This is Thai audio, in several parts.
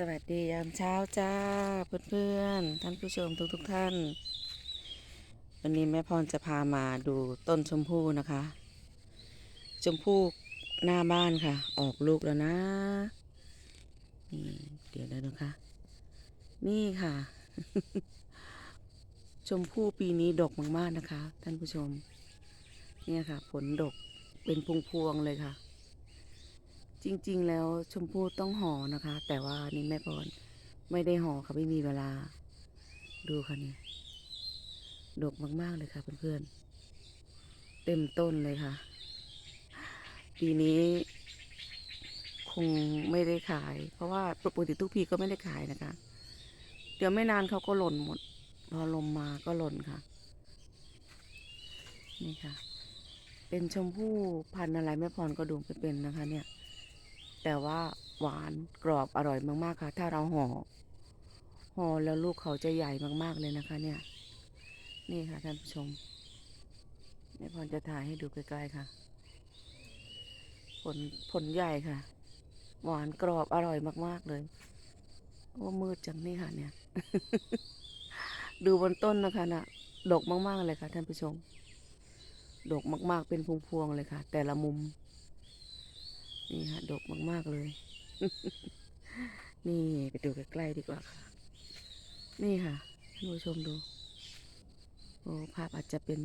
สวัสดียามเช้าจ้าเพื่อนๆท่านผู้ชมทุกๆทท่าน วันนี้แม่พรจะพามาดูต้นชมพู่นะคะ ชมพู่หน้าบ้านค่ะ ออกลูกแล้วนะนี่เดี๋ยวแล้วนะคะ นี่ค่ะ ชมพู่ปีนี้ดกมากๆนะคะ ท่านผู้ชม เนี่ยค่ะ ผลดกเป็นพวงๆเลยค่ะ จริง ๆ แล้วชมพู่ต้องห่อนะคะ แต่ว่านี่แม่พรไม่ได้ห่อค่ะไม่มีเวลา ดูค่ะนี่ดกมาก ๆ เลยค่ะเพื่อนๆเต็มต้นเลยค่ะ ปีนี้คงไม่ได้ขาย เพราะว่าปกติทุกปีก็ไม่ได้ขายนะคะ เดี๋ยวไม่นานเขาก็หล่นหมด พอลมมาก็หล่นค่ะ นี่ค่ะ เป็นชมพู่พันธุ์อะไรแม่พรก็ดูไม่เป็นนะคะ เนี่ย แต่ว่าหวานกรอบอร่อยมากๆค่ะ ถ้าเราห่อห่อแล้วลูกเขาจะใหญ่มากๆเลยนะคะ เนี่ย นี่ค่ะท่านผู้ชมแม่พรจะถ่ายให้ดูใกล้ๆค่ะ ผลผลใหญ่ค่ะ หวานกรอบอร่อยมากๆเลยโอ้มืดจังนี่ค่ะ เนี่ย ดูบนต้นนะคะน่ะดกมากๆเลยค่ะ ท่านผู้ชม ดกมาก ๆ เป็นพวงๆเลยค่ะ แต่ละมุม นี่ค่ะดกมาก ๆ เลย นี่ไปดูใกล้ๆดีกว่าค่ะ นี่ค่ะท่านผู้ชมดู โอ้ภาพอาจจะเป็น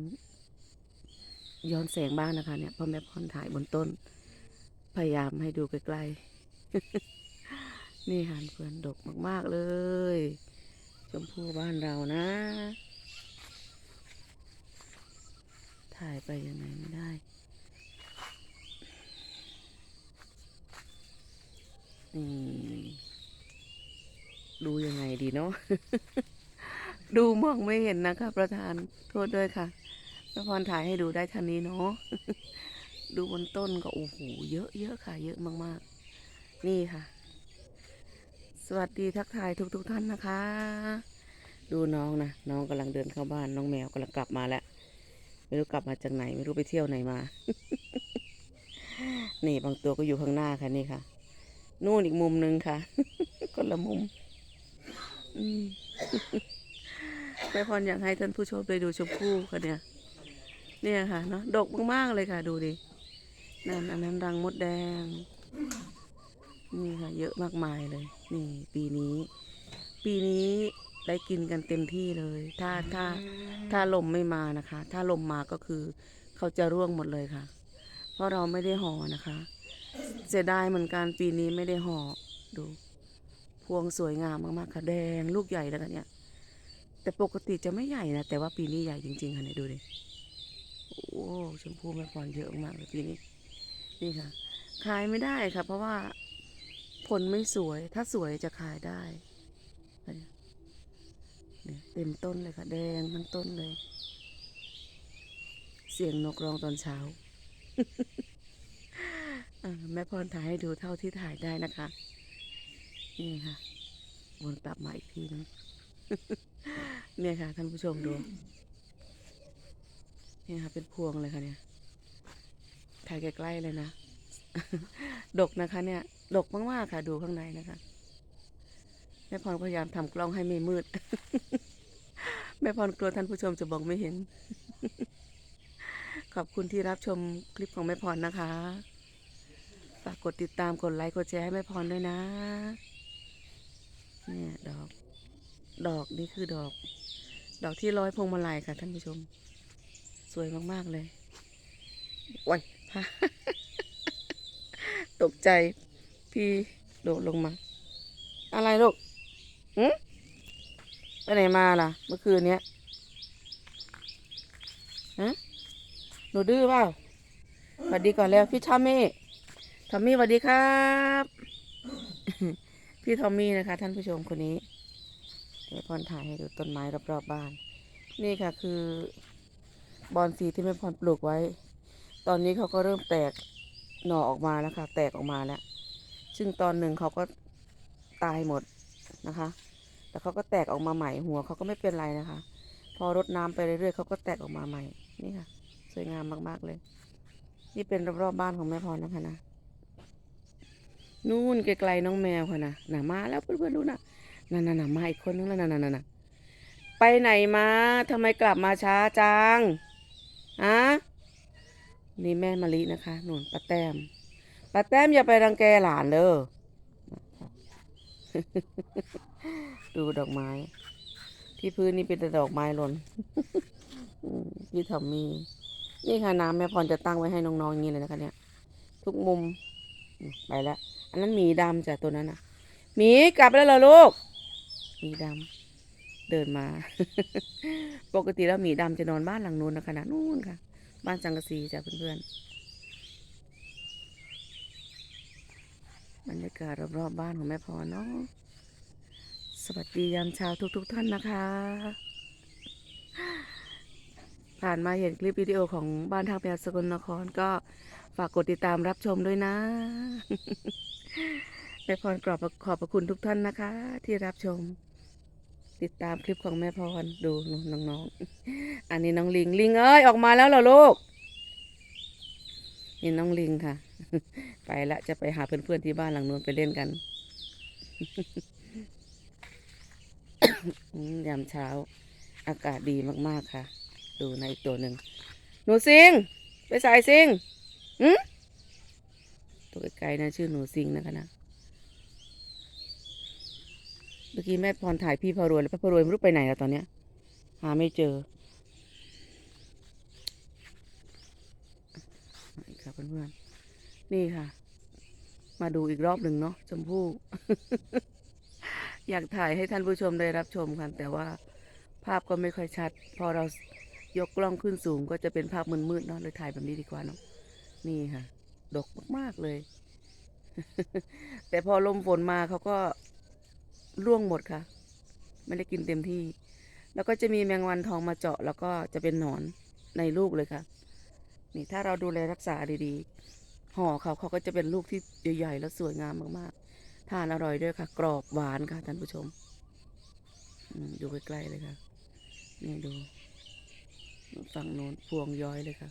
ย้อนแสงบ้างนะคะ เนี่ยเพราะแม่พรถ่ายบนต้น พยายามให้ดูใกล้ๆ นี่ค่ะเพื่อนดกมาก ๆ เลย ชมพู่บ้านเรานะ ถ่ายไปยังไงไม่ได้ ดูยังไงดีเนาะ ดูมองไม่เห็นนะคะ ประธานโทษด้วยค่ะแม่พรถ่ายให้ดูได้ทันนี้เนาะ ดูบนต้นก็โอ้โหเยอะเยอะค่ะ เยอะมากๆ นี่ค่ะ สวัสดีทักทายทุกๆทท่านนะคะ ดูน้องนะ น้องกำลังเดินเข้าบ้าน น้องแมวกำลังกลับมาแล้วไม่รู้กลับมาจากไหน ไม่รู้ไปเที่ยวไหนมา นี่บางตัวก็อยู่ข้างหน้าค่ะนี่ค่ะ นู่นอีกมุมหนึ่งค่ะ คนละมุมอมแม่พรอยากให้ท่านผู้ชมไปดูชมพู่ค่ะเนี่ย เนี่ยค่ะเนาะดกมากๆเลยค่ะ ดูดินั่นอันนั้นรังมดแดง นี่ค่ะ เยอะมากมายเลย นี่ ปีนี้ ปีนี้ได้กินกันเต็มที่เลย ถ้าถ้าถ้าลมไม่มานะคะ ถ้าลมมาก็คือ เขาจะร่วงหมดเลยค่ะ เพราะเราไม่ได้ห่อนะคะ เสียดายเหมือนกันปีนี้ไม่ได้ห่อดู พวงสวยงามมากๆค่ะแดงลูกใหญ่แล้วกันเนี่ย แต่ปกติจะไม่ใหญ่นะแต่ว่าปีนี้ใหญ่จริงๆค่ะเนี่ยดูดิโอ้ชมพูแม่พรเยอะมากเลยปีนี้นี่ค่ะ ขายไม่ได้ค่ะ เพราะว่าผลไม่สวย ถ้าสวยจะขายได้เต็มต้นเลยค่ะ แดงทั้งต้นเลย เสียงนกร้องตอนเช้า แม่พรถ่ายให้ดูเท่าที่ถ่ายได้นะคะ นี่ค่ะ วนกลับมาอีกทีนึงเนี่ยค่ะ ท่านผู้ชมดู เนี่ยค่ะ เป็นพวงเลยค่ะเนี่ย ถ่ายใกล้ๆเลยนะ ดกนะคะ เนี่ย ดกมากๆค่ะ ดูข้างในนะคะ แม่พรพยายามทำกล้องให้ไม่มืด แม่พรกลัวท่านผู้ชมจะมองไม่เห็น ขอบคุณที่รับชมคลิปของแม่พรนะคะ ฝากกดติดตามกดไลค์กดแชร์ให้แม่พรด้วยนะ เนี่ยดอก ดอกนี่คือดอก ดอกที่ร้อยพวงมาลัยค่ะท่านผู้ชม สวยมากๆเลยโอ้ยพาตกใจ พี่โดดลงมา อะไรลูกหืมไปไหนมาล่ะ เมื่อคืนเนี้ยฮะหนูดื้อเปล่าสวัสดีก่อนแล้วพี่ทอมมี่ ทอมมี่สวัสดีครับ พี่ทอมมี่นะคะ ท่านผู้ชมคนนี้ เดี๋ยวพรถ่ายให้ดูต้นไม้รอบๆบบ้าน นี่ค่ะคือบอนซีที่แม่พรปลูกไว้ ตอนนี้เขาก็เริ่มแตกหน่อออกมาแล้วค่ะ แตกออกมาแล้ว ซึ่งตอนหนึ่งเขาก็ตายหมดนะคะ แต่เขาก็แตกออกมาใหม่หัวเขาก็ไม่เป็นไรนะคะ พอรดน้ำไปเรื่อยๆเขาก็แตกออกมาใหม่ นี่ค่ะ สวยงามมากๆเลย นี่เป็นรอบๆบ้านของแม่พรนะคะนะ นู่นไกลๆน้องแมวค่ะนะน่ะมาแล้วเพื่อนๆดูนะนั่นน่ะมาอีกคนนึงแล้วนั่นน่ะไปไหนมาทำไมกลับมาช้าจังอะนี่แม่มะลินะคะหนู่นป้าแต้มป้าแต้มอย่าไปรังแกหลานเด้อดูดอกไม้ ที่พื้นนี่เป็นแต่ดอกไม้หล่นพี่ทอมมี นี่ค่ะน้ำแม่พรจะตั้งไว้ให้น้องๆอย่างนี้เลยนะคะเนี่ย ทุกมุม ไปแล้ว อันนั้นหมีดำจ้ะตัวนั้นน่ะหมีกลับแล้วเหรอลูกหมีดำเดินมา ปกติแล้วหมีดำจะนอนบ้านหลังนู้นนะคะนะนู่นค่ะ บ้านสังกะสีจ้ะเพื่อนๆบรรยากาศรอบๆบ้านของแม่พรเนาะสวัสดียามเช้าทุกๆท่านนะคะ ผ่านมาเห็นคลิปวิดีโอของบ้านทางแปดสกลนครก็ฝากกดติดตามรับชมด้วยนะแม่พรกรอบขอบพระคุณทุกท่านนะคะ ที่รับชม ติดตามคลิปของแม่พรดูน้องๆอันนี้น้องลิงลิงเอ้ยออกมาแล้วเหรอลูกนี่น้องลิงค่ะ ไปละจะไปหาเพื่อนๆที่บ้านหลังนู้นไปเล่นกันยามเช้า อากาศดีมากๆค่ะ ดูในอีกตัวหนึ่งหนูซิง ไปใส่ซิงหืมตัวไกลๆนะชื่อหนูซิงนะคะนะเมื่อกี้แม่พรถ่ายพี่พารวยแล้วพี่พารวยไม่รู้ไปไหนแล้วตอนเนี้ย หาไม่เจอนี่ค่ะเพื่อนๆนี่ค่ะ มาดูอีกรอบหนึ่งเนาะชมพู่ อยากถ่ายให้ท่านผู้ชมได้รับชมกันแต่ว่าภาพก็ไม่ค่อยชัด พอเรา ยกกล้องขึ้นสูงก็จะเป็นภาพมืดๆเนาะเลยถ่ายแบบนี้ดีกว่าเนาะนี่ค่ะ ดกมากๆเลย แต่พอลมฝนมาเขาก็ร่วงหมดค่ะ ไม่ได้กินเต็มที่ แล้วก็จะมีแมงวันทองมาเจาะ แล้วก็จะเป็นหนอนในลูกเลยค่ะ นี่ถ้าเราดูแลรักษาดีๆห่อเขาเขาก็จะเป็นลูกที่ใหญ่ๆ แล้วสวยงามมากๆทานอร่อยด้วยค่ะ กรอบหวานค่ะท่านผู้ชมอืมดูใกล้ๆเลยค่ะนี่ดู ฝั่งโน้นพวงย้อยเลยค่ะ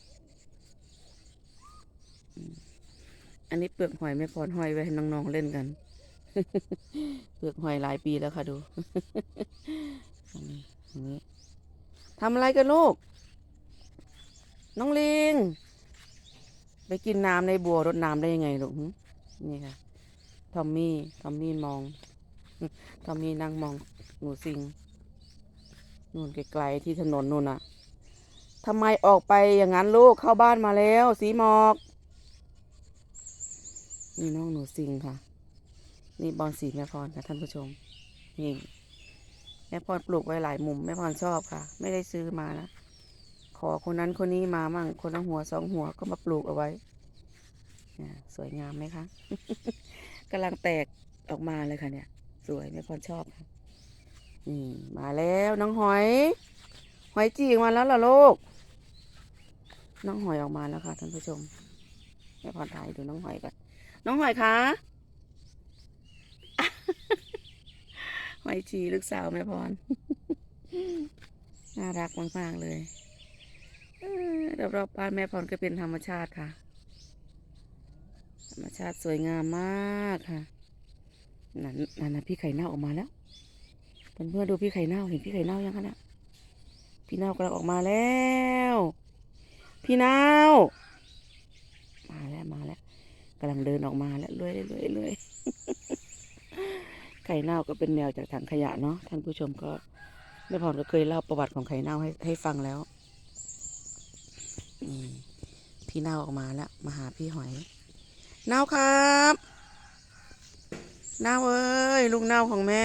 อันนี้เปลือกหอยไม่พรหอยไว้ให้น้องๆเล่นกัน เปลือกหอยหลายปีแล้วค่ะดูนี้นี้ทำอะไรกันลูก น้องลิง ไปกินน้ำในบัวรดน้ำได้ยังไงลูกนี่ค่ะ ทอมมี่ ทอมมี่มอง ทอมมี่นั่งมองหนูซิง นู่นไกลๆที่ถนนนู่นน่ะ ทำไมออกไปอย่างนั้นลูกเข้าบ้านมาแล้ว สีหมอก นี่น้องหนูซิงค่ะ นี่บอลสีแม่พรค่ะท่านผู้ชม นี่แม่พรปลูกไว้หลายมุมแม่พรชอบค่ะ ไม่ได้ซื้อมานะขอคนนั้นคนนี้มามั่งคนละหัวสองหัวก็มาปลูกเอาไว้สวยงามไหมคะกำลังแตกออกมาเลยค่ะเนี่ย สวยแม่พรชอบค่ะนี่มาแล้วน้องหอย หอยจีกมาแล้วเหรอลูก น้องหอยออกมาแล้วค่ะท่านผู้ชมแม่พรถ่ายดูน้องหอยก่อนน้องหอยคะหอยจีลูกสาวแม่พรน่ารักมากๆเลยเออรอบๆบ้านแม่พรก็เป็นธรรมชาติค่ะ ธรรมชาติสวยงามมากค่ะนั่นนั่นนะพี่ไข่เน่าออกมาแล้วเพื่อนเพื่อนๆดูพี่ไข่เน่าเห็นพี่ไข่เน่ายังคะนี่ยพี่เน่ากำลังออกมาแล้ว พี่เน่ามาแล้วมาแล้วกำลังเดินออกมาแล้วเรื่อยเรื่อยเรื่อยไข่เน่าก็เป็นแนวจากถังขยะเนาะท่านผู้ชมก็แม่พรก็เคยเล่าประวัติของไข่เน่าให้ให้ฟังแล้วพี่เน่าออกมาแล้วมาหาพี่หอย เน่าครับเน่าเอ้ยลูกเน่าของแม่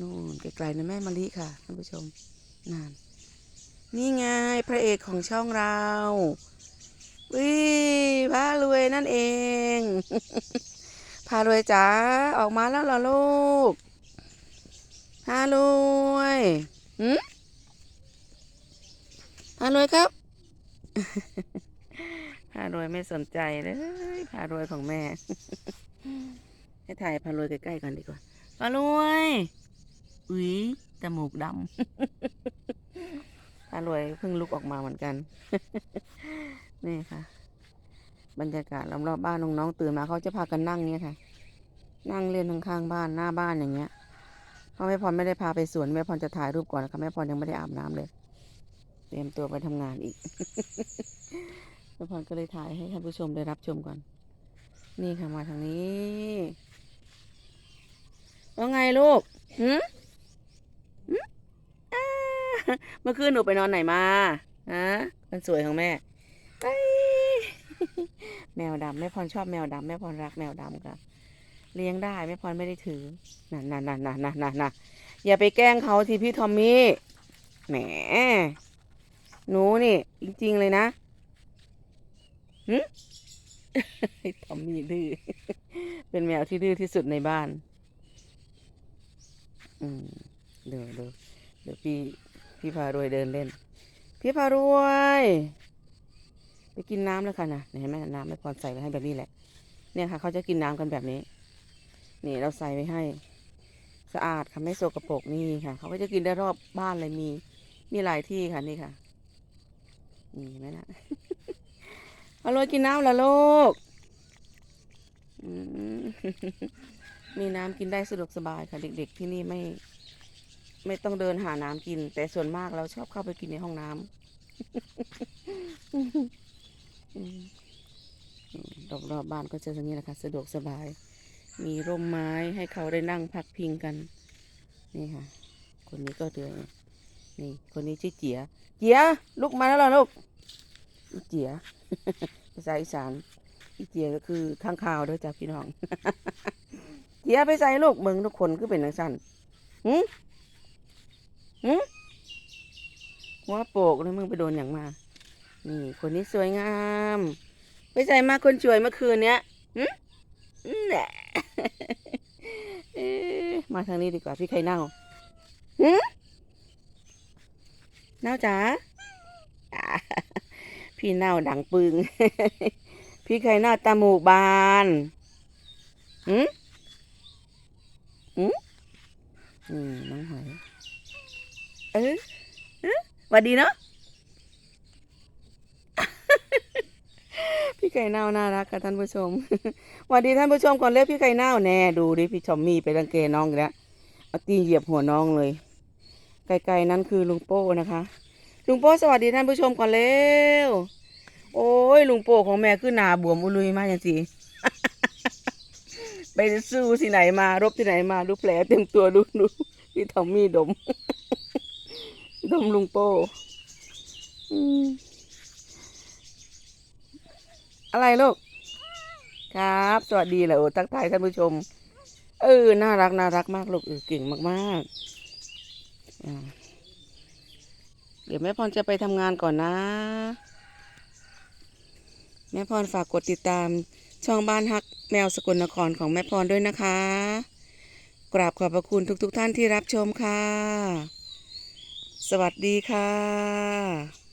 นู่นไกลๆนะแม่มะลิค่ะท่านผู้ชมนาน นี่ไงพระเอกของช่องเราวิพารวยนั่นเอง พารวยจ๋าออกมาแล้วเหรอลูก พารวยหืมพารวยครับ พารวยไม่สนใจเลย พารวยของแม่ ให้ถ่ายพารวยใกล้ๆกันดีกว่า พารวย อุ้ยจมูกดำ พารวยเพิ่งลุกออกมาเหมือนกัน นี่ค่ะ บรรยากาศรอบๆบ้านน้องๆตื่นมาเขาจะพากันนั่งเนี่ยค่ะ นั่งเล่นข้างๆบ้านหน้าบ้านอย่างเงี้ยเพราะแม่พรไม่ได้พาไปสวนแม่พรจะถ่ายรูปก่อนนะคะแม่พรยังไม่ได้อาบน้ำเลย เตรียมตัวไปทำงานอีกแม่พรก็เลยถ่ายให้ท่านผู้ชมได้รับชมก่อน นี่ค่ะมาทางนี้ว่าไงลูกหืมหืม เมื่อคืนหนูไปนอนไหนมาฮะมันสวยของแม่แมวดำแม่พรชอบแมวดำแม่พรรักแมวดำค่ะเลี้ยงได้แม่พรไม่ได้ถือน่ะน่ะน่ะน่ะน่ะน่ะน่ะอย่าไปแกล้งเขาทีพี่ทอมมี่แหมหนูนี่ จริง ๆ เลยนะหึทอมมี่ดื้อเป็นแมวที่ดื้อที่สุดในบ้าน อืมเดี๋ยวเดี๋ยวเดี๋ยวพี่ พี่พารวยเดินเล่น พี่พารวย ไปกินน้ำแล้วค่ะนะเห็นไหมน้ำไม่พรใส่ไว้ให้แบบนี้แหละ เนี่ยค่ะ เขาจะกินน้ำกันแบบนี้ นี่เราใส่ไว้ให้ สะอาดค่ะไม่โสกปรกนี่ค่ะ เขาก็จะกินได้รอบบ้านเลยมี มีหลายที่ค่ะนี่ค่ะนี่เห็นไหมนะพารวยกินน้ำแล้วลูกมมีน้ำกินได้สะดวกสบายค่ะ เด็ก ๆ ที่นี่ไม่ ไม่ต้องเดินหาน้ำกิน แต่ส่วนมากเราชอบเข้าไปกินในห้องน้ำรอบๆบบ้านก็จะอย่างนี้แหละค่ะ สะดวกสบาย มีร่มไม้ให้เขาได้นั่งพักพิงกัน นี่ค่ะ คนนี้ก็เดือนี่ คนนี้ชื่อเจีย เจียลุกมาแล้วเหรอลูกอีเจียภาษาอีสานอีเจียก็คือข้างคาวด้วยจ้าพี่น้อง เจียไปใส่ลูกเมืองทุกคนก็เป็นนังสั้นหื มหืมหัวโปกเลยมึงไปโดนอย่างมา นี่ คนนี้สวยงาม ไปใส่มาคนสวยเมื่อคืนเนี้ยหืมแหละมาทางนี้ดีกว่าพี่ไข่เน่าหืมเน่าจ๋าพี่เน่าดังปึง พี่ไข่เน่าตาหมูบานหืมหืมอืมน้องหอย เออเออหวัดดีเนาะพี่ไข่เน่าน่ารักค่ะท่านผู้ชมหวัสดีท่านผู้ชมก่อนเรียกพี่ไข่เน่าแน่ดูดิพี่ชอมมี่ไปรังเกน้องอีกแล้วเอาตีนเหยียบหัวน้องเลยไกลๆนั้นคือลุงโป้นะคะ ลุงโป้สวัสดีท่านผู้ชมก่อนเร็วโอ้ยลุงโป้ของแม่คือหนาบวมอุลุยมากอย่างสิไปสู้ที่ไหนมารบที่ไหนมาดูแผลเต็มตัวดูดูพี่ทอมมี่ดม ดมลุงโปอืมอะไรลูก ครับ สวัสดีแหละโอ้ทักทายท่านผู้ชม เออ น่ารักน่ารักมากลูกเออเก่งมากๆ เดี๋ยวแม่พรจะไปทำงานก่อนนะ แม่พรฝากกดติดตามช่องบ้านฮักแมวสกลนครของแม่พรด้วยนะคะ กราบขอบพระคุณทุกๆทท่านที่รับชมค่ะ สวัสดีค่ะ